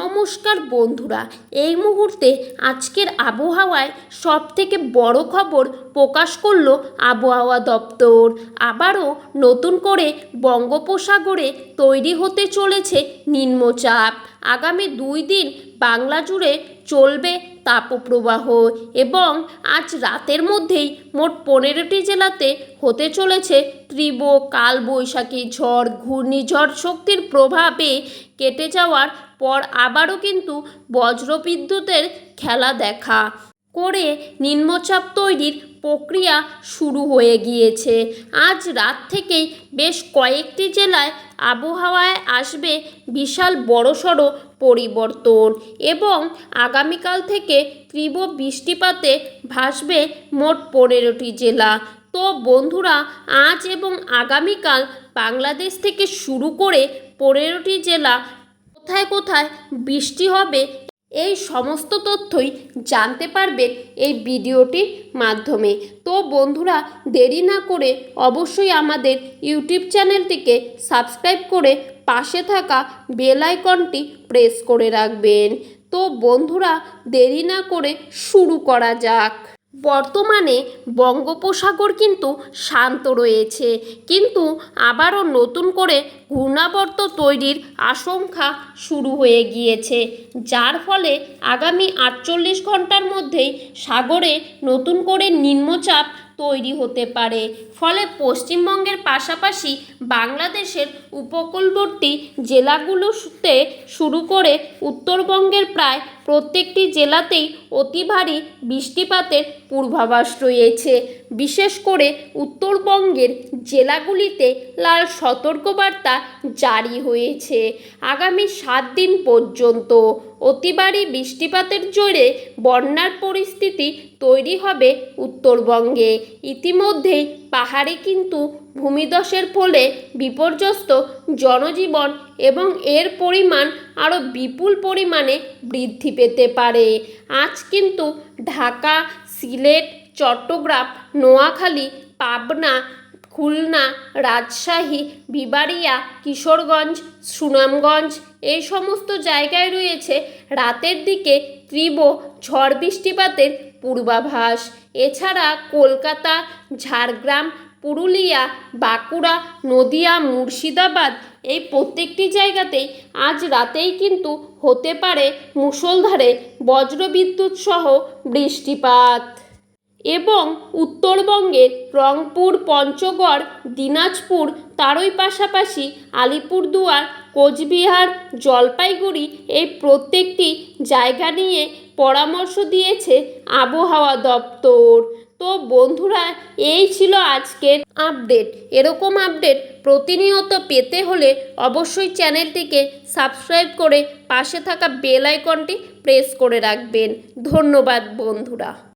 নমস্কার বন্ধুরা, এই মুহূর্তে আজকের আবহাওয়ায় সব থেকে বড় খবর প্রকাশ করল আবহাওয়া দপ্তর। আবারও নতুন করে বঙ্গোপসাগরে তৈরি হতে চলেছে নিম্নচাপ। আগামী দুই দিন বাংলা জুড়ে চলবে তাপপ্রবাহ এবং আজ রাতের মধ্যেই মোট পনেরোটি জেলাতে হতে চলেছে তীব্র কালবৈশাখী ঝড়, ঘূর্ণিঝড় শক্তির প্রভাবে কেটে যাওয়ার পর আবারও কিন্তু বজ্রবিদ্যুতের খেলা দেখা। করে নিম্নচাপ তৈরির প্রক্রিয়া শুরু হয়ে গিয়েছে। আজ রাত থেকেই বেশ কয়েকটি জেলায় আবহাওয়ায় আসবে বিশাল বড়সড় পরিবর্তন এবং আগামীকাল থেকে তীব্র বৃষ্টিপাতে ভাসবে মোট পনেরোটি জেলা। তো বন্ধুরা, আজ এবং আগামীকাল বাংলাদেশ থেকে শুরু করে পনেরোটি জেলা কোথায় কোথায় বৃষ্টি হবে এই সমস্ত তথ্যই জানতে পারবেন এই ভিডিওটির মাধ্যমে। তো বন্ধুরা, দেরি না করে অবশ্যই আমাদের ইউটিউব চ্যানেলটিকে সাবস্ক্রাইব করে পাশে থাকা বেল আইকনটি প্রেস করে রাখবেন। তো বন্ধুরা, দেরি না করে শুরু করা যাক। বর্তমানে বঙ্গোপসাগর কিন্তু শান্ত রয়েছে। কিন্তু আবারও নতুন করে ঘূর্ণাবর্ত তৈরির আশঙ্কা শুরু হয়ে গিয়েছে, যার ফলে আগামী আটচল্লিশ ঘণ্টার মধ্যেই সাগরে নতুন করে নিম্নচাপ তৈরি হতে পারে। ফলে পশ্চিমবঙ্গের পাশাপাশি বাংলাদেশের উপকূলবর্তী জেলাগুলোতে শুরু করে উত্তরবঙ্গের প্রায় প্রত্যেকটি জেলাতেই অতি ভারী বৃষ্টিপাতের পূর্বাভাস রয়েছে। বিশেষ করে উত্তরবঙ্গের জেলাগুলিতে লাল সতর্কবার্তা জারি হয়েছে। আগামী সাত দিন পর্যন্ত অতিবারী বৃষ্টিপাতের জোরে বন্যার পরিস্থিতি তৈরি হবে উত্তরবঙ্গে। ইতিমধ্যেই পাহাড়ে কিন্তু ভূমিধসের ফলে বিপর্যস্ত জনজীবন এবং এর পরিমাণ আরও বিপুল পরিমাণে বৃদ্ধি পেতে পারে। আজ কিন্তু ঢাকা, সিলেট, চট্টগ্রাম, নোয়াখালী, পাবনা খুলনা, রাজশাহী, বিবাড়িয়া, কিশোরগঞ্জ, সুনামগঞ্জ এই সমস্ত জায়গায় রয়েছে রাতের দিকে তীব্র ঝড় বৃষ্টিপাতের পূর্বাভাস। এছাড়া কলকাতা, ঝাড়গ্রাম, পুরুলিয়া, বাঁকুড়া, নদিয়া, মুর্শিদাবাদ এই প্রত্যেকটি জায়গাতেই আজ রাতেই কিন্তু হতে পারে মুষলধারে বজ্রবিদ্যুৎ সহ বৃষ্টিপাত। এবং উত্তরবঙ্গের রংপুর, পঞ্চগড়, দিনাজপুর, তারই পাশাপাশি আলিপুরদুয়ার, কোচবিহার, জলপাইগুড়ি এই প্রত্যেকটি জায়গা নিয়ে পরামর্শ দিয়েছে আবহাওয়া দপ্তর। তো বন্ধুরা, এই ছিল আজকের আপডেট। এরকম আপডেট প্রতিনিয়ত পেতে হলে অবশ্যই চ্যানেলটিকে সাবস্ক্রাইব করে পাশে থাকা বেল আইকনটি প্রেস করে রাখবেন। ধন্যবাদ বন্ধুরা।